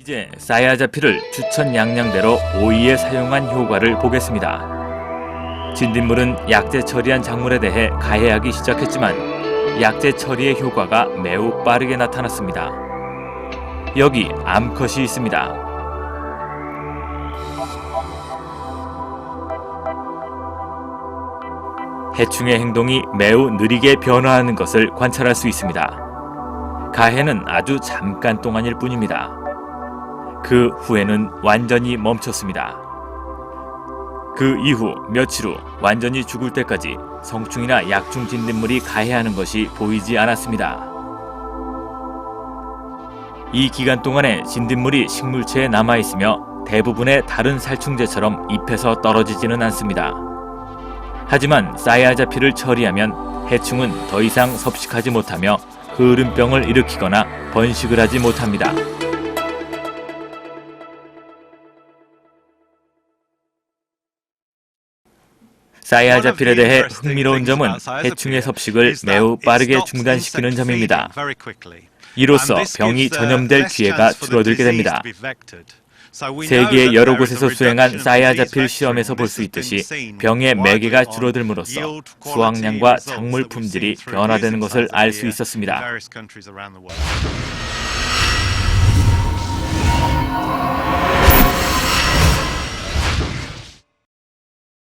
이제 사야자피를 추천 양량대로 오이에 사용한 효과를 보겠습니다. 진딧물은 약재 처리한 작물에 대해 가해하기 시작했지만 약재 처리의 효과가 매우 빠르게 나타났습니다. 여기 암컷이 있습니다. 해충의 행동이 매우 느리게 변화하는 것을 관찰할 수 있습니다. 가해는 아주 잠깐 동안일 뿐입니다. 그 후에는 완전히 멈췄습니다. 그 이후 며칠 후 완전히 죽을 때까지 성충이나 약충 진딧물이 가해하는 것이 보이지 않았습니다. 이 기간 동안에 진딧물이 식물체에 남아 있으며 대부분의 다른 살충제처럼 잎에서 떨어지지는 않습니다. 하지만 사이아자피를 처리하면 해충은 더 이상 섭식하지 못하며 흐름병을 일으키거나 번식을 하지 못합니다. 사이아자필에 대해 흥미로운 점은 해충의 섭식을 매우 빠르게 중단시키는 점입니다. 이로써 병이 전염될 기회가 줄어들게 됩니다. 세계의 여러 곳에서 수행한 사이아자필 시험에서 볼 수 있듯이 병의 매개가 줄어들므로써 수확량과 작물 품질이 변화되는 것을 알 수 있었습니다.